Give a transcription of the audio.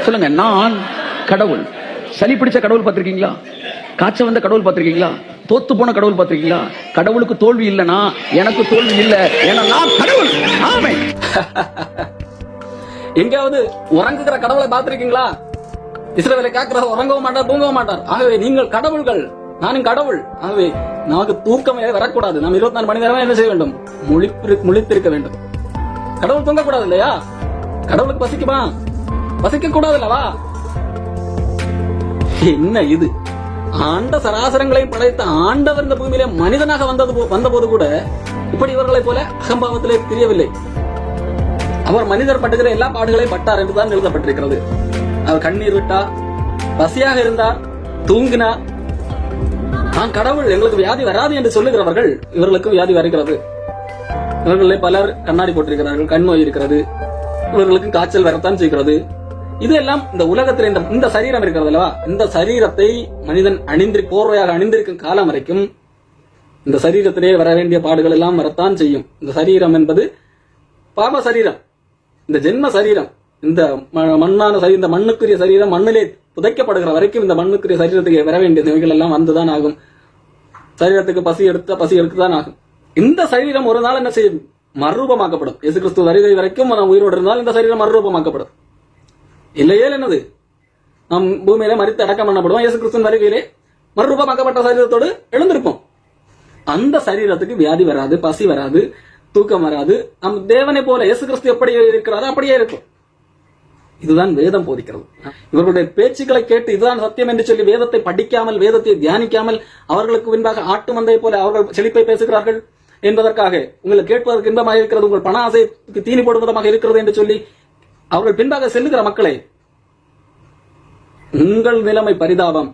சொல்லுங்க நான் கடவுள். சளி பிடிச்ச கடவுள் பார்த்திருக்கீங்களா? காய்ச்சல் வந்த கடவுள் பார்த்திருக்கீங்களா? தோத்து போன கடவுள் பார்த்திருக்கீங்களா? கடவுளுக்கு தோல்வி இல்லைனா எனக்கு தோல்வி இல்லை. ஏன்னா நான் கடவுள். ஆமை எங்கேயாவது உறங்குகிற கடவுளை பார்த்திருக்கீங்களா? இஸ்ரேலை காக்கிற உறங்கவும் மாட்டார் தூங்கவும் மாட்டார். ஆகவே நீங்கள் கடவுள்கள். நானும் கடவுள். ஆகவே நமக்கு தூக்கமே வரக்கூடாது. நாம் இருபத்தி நாலு மணி நேரமா என்ன செய்ய வேண்டும்? முழிப்பிரு- முழித்திருக்க வேண்டும். கடவுள் தூங்கக்கூடாது இல்லையா? கடவுளுக்கு பசிக்குமா? வசிக்க கூடாதுல்லவா என்ன இது? ஆண்ட சராசரங்களை படைத்த ஆண்டவர் இந்த பூமியில மனிதனாக வந்தது வந்தபோது கூட இப்படி இவர்களைப் போல அகம்பாவத்திலே தெரியவில்லை அவர் மனிதர் பட்டுகிற எல்லா பாடுகளையும் பட்டார் என்றுதான் எழுதப்பட்டிருக்கிறது. அவர் கண்ணீர் விட்டார் பசியாக இருந்தார் தூங்கினார் நான் கடவுள் எங்களுக்கு வியாதி வராது என்று சொல்லுகிறவர்கள் இவர்களுக்கு வியாதி வருகிறது. இவர்களில் பலர் கண்ணாடி போட்டிருக்கிறார்கள் கண் நோய் இருக்கிறது. இவர்களுக்கு காய்ச்சல் வரத்தான் செய்கிறது. இதெல்லாம் இந்த உலகத்துல இந்த இந்த சரீரம் இருக்கிறது அல்லவா? இந்த சரீரத்தை மனிதன் அணிந்திரு போர்வையாக அணிந்திருக்கும் காலம் வரைக்கும் இந்த சரீரத்திலே வர வேண்டிய பாடுகள் எல்லாம் வரத்தான் செய்யும். இந்த சரீரம் என்பது பாப சரீரம். இந்த ஜென்ம சரீரம். இந்த ம- மண்ணான சரீரம் இந்த மண்ணுக்குரிய சரீரம் மண்ணிலே புதைக்கப்படுகிற வரைக்கும் இந்த மண்ணுக்குரிய சரீரத்துக்கு வர வேண்டிய நோய்கள் எல்லாம் வந்துதான் ஆகும். சரீரத்துக்கு பசி எடுத்த பசி எடுத்துதான் ஆகும். இந்த சரீரம் ஒரு நாள் என்ன செய்யும்? மறுரூபமாக்கப்படும். இயேசு கிறிஸ்து வருகை வரைக்கும் நான் உயிரோடு இருந்தால் இந்த சரீரம் மறுரூபமாக்கப்படும். இல்லையே என்னது நாம் பூமியில மறித்து அடக்கம் பண்ணப்படுவோம். இயேசு கிறிஸ்துவின் வருகையிலே மறுரூபமாக்கப்பட்ட சரீரத்தோடு எழுந்திருப்போம். அந்த சரீரத்துக்கு வியாதி வராது பசி வராது தூக்கம் வராது. நம் தேவனை போல இயேசு கிறிஸ்து எப்படி இருக்கிறாரோ அப்படியே இருக்கும். இதுதான் வேதம் போதிக்கிறது. இவர்களுடைய பேச்சுக்களை கேட்டு இதுதான் சத்தியம் என்று சொல்லி வேதத்தை படிக்காமல் வேதத்தை தியானிக்காமல் அவர்களுக்கு பின்பாக ஆட்டு மந்தை போல அவர்கள் செழிப்பை பேசுகிறார்கள் என்பதற்காக உங்களை கேட்பதற்கு இன்பமாக இருக்கிறது உங்கள் பண ஆசைக்கு தீனி போடுவதமாக இருக்கிறது என்று சொல்லி அவர்கள் பின்பாக செல்லுகிற மக்களை உங்கள் நிலைமை பரிதாபம்.